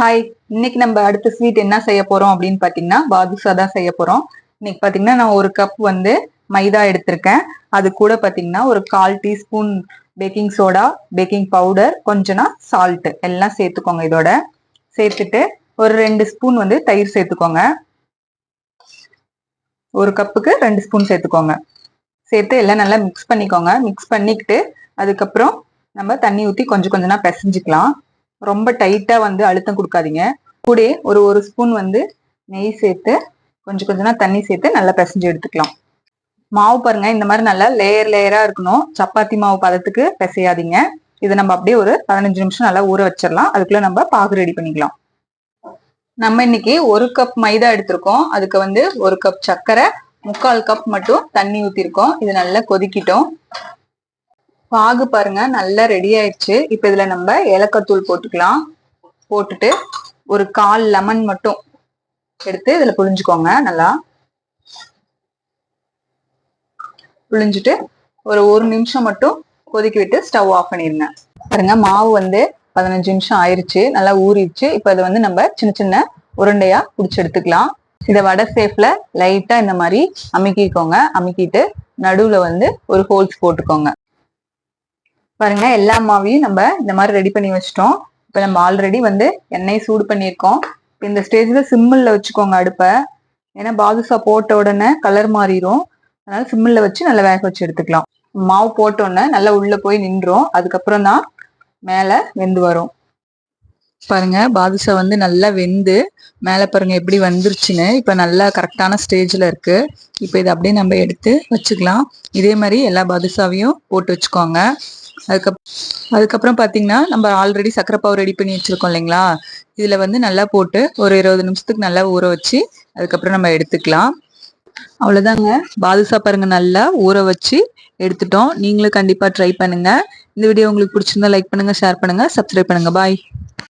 Hi இன்னைக்கு நம்ம அடுத்த ஸ்வீட் என்ன செய்ய போறோம் அப்படின்னு பாத்தீங்கன்னா பாதுஷா தான் செய்ய போறோம். இன்னைக்கு பாத்தீங்கன்னா நான் ஒரு கப் வந்து மைதா எடுத்திருக்கேன். அது கூட பாத்தீங்கன்னா ஒரு கால் teaspoon baking soda baking powder கொஞ்சம்னா salt எல்லாம் சேர்த்துக்கோங்க இதோட. சேர்த்துட்டு ஒரு ரெண்டு ஸ்பூன் வந்து தயிர் சேர்த்துக்கோங்க. ஒரு கப்புக்கு ரெண்டு ஸ்பூன் சேர்த்துக்கோங்க. சேர்த்து எல்லாம் நல்லா மிக்ஸ் பண்ணிக்கோங்க. மிக்ஸ் பண்ணிக்கிட்டு அதுக்கப்புறம் நம்ம தண்ணி ஊற்றி கொஞ்சம் கொஞ்சமாக பிசைஞ்சிக்கலாம். ரொம்ப டைட்டா வந்து அழுத்தம் கொடுக்காதீங்க. கூட ஒரு ஒரு ஸ்பூன் வந்து நெய் சேர்த்து கொஞ்சம் கொஞ்சமா தண்ணி சேர்த்து நல்லா பிசைஞ்சு எடுத்துக்கலாம். மாவு பாருங்க இந்த மாதிரி நல்லா லேயர் லேயரா இருக்கணும். சப்பாத்தி மாவு பதத்துக்கு பிசையாதீங்க. இதை நம்ம அப்படியே ஒரு பதினஞ்சு நிமிஷம் நல்லா ஊற வச்சிடலாம். அதுக்குள்ள நம்ம பாகு ரெடி பண்ணிக்கலாம். நம்ம இன்னைக்கு ஒரு கப் மைதா எடுத்திருக்கோம். அதுக்கு வந்து ஒரு கப் சர்க்கரை முக்கால் கப் மட்டும் தண்ணி ஊத்திருக்கோம் இது நல்லா கொதிக்கிட்டோம். பாகு பாருங்க நல்லா ரெடி ஆயிடுச்சு. இப்ப இதுல நம்ம ஏலக்காய் தூள் போட்டுக்கலாம். போட்டுட்டு ஒரு கால் லெமன் மட்டும் எடுத்து இதுல புழிஞ்சுக்கோங்க நல்லா. புழிஞ்சிட்டு ஒரு ஒரு நிமிஷம் மட்டும் கொதிக்க விட்டு ஸ்டவ் ஆஃப் பண்ணிருங்க. பாருங்க மாவு வந்து பதினஞ்சு நிமிஷம் ஆயிருச்சு. நல்லா ஊறிடுச்சு. இப்ப இதை வந்து நம்ம சின்ன சின்ன உருண்டையா புடிச்சு எடுத்துக்கலாம். இதை வடை சேஃப்ல லைட்டா இந்த மாதிரி அமுக்கிக்கோங்க. அமுக்கிட்டு நடுவுல வந்து ஒரு ஹோல்ஸ் போட்டுக்கோங்க. பாருங்க எல்லா மாவையும் நம்ம இந்த மாதிரி ரெடி பண்ணி வச்சிட்டோம். இப்போ நம்ம ஆல்ரெடி வந்து எண்ணெய் சூடு பண்ணியிருக்கோம். இந்த ஸ்டேஜ்ல சிம்மில் வச்சுக்கோங்க அடுப்பை. ஏன்னா பாதுஷா போட்ட உடனே கலர் மாறிடும் அதனால சிம்மில் வச்சு நல்லா வேக வச்சு எடுத்துக்கலாம். மாவு போட்டோன்னே நல்லா உள்ள போய் நின்றோம் அதுக்கப்புறம் தான் மேலே வெந்து வரும். பாருங்க பாதுஷா வந்து நல்லா வெந்து மேலே பாருங்க எப்படி வந்துருச்சுன்னு இப்போ நல்லா கரெக்டான ஸ்டேஜில் இருக்கு. இப்போ இதை அப்படியே நம்ம எடுத்து வச்சுக்கலாம். இதே மாதிரி எல்லா பாதுஷாவையும் போட்டு வச்சுக்கோங்க. அதுக்கப் அதுக்கப்புறம் பார்த்தீங்கன்னா நம்ம ஆல்ரெடி சக்கரை பாவு ரெடி பண்ணி வச்சுருக்கோம் இல்லைங்களா? இதில் வந்து நல்லா போட்டு ஒரு இருபது நிமிஷத்துக்கு நல்லா ஊற வச்சு அதுக்கப்புறம் நம்ம எடுத்துக்கலாம். அவ்வளோதாங்க. பாதுஷா பாருங்க நல்லா ஊற வச்சு எடுத்துட்டோம். நீங்களும் கண்டிப்பாக ட்ரை பண்ணுங்கள் இந்த வீடியோ உங்களுக்கு பிடிச்சிருந்தா லைக் பண்ணுங்கள் ஷேர் பண்ணுங்கள் சப்ஸ்கிரைப் பண்ணுங்கள் பாய்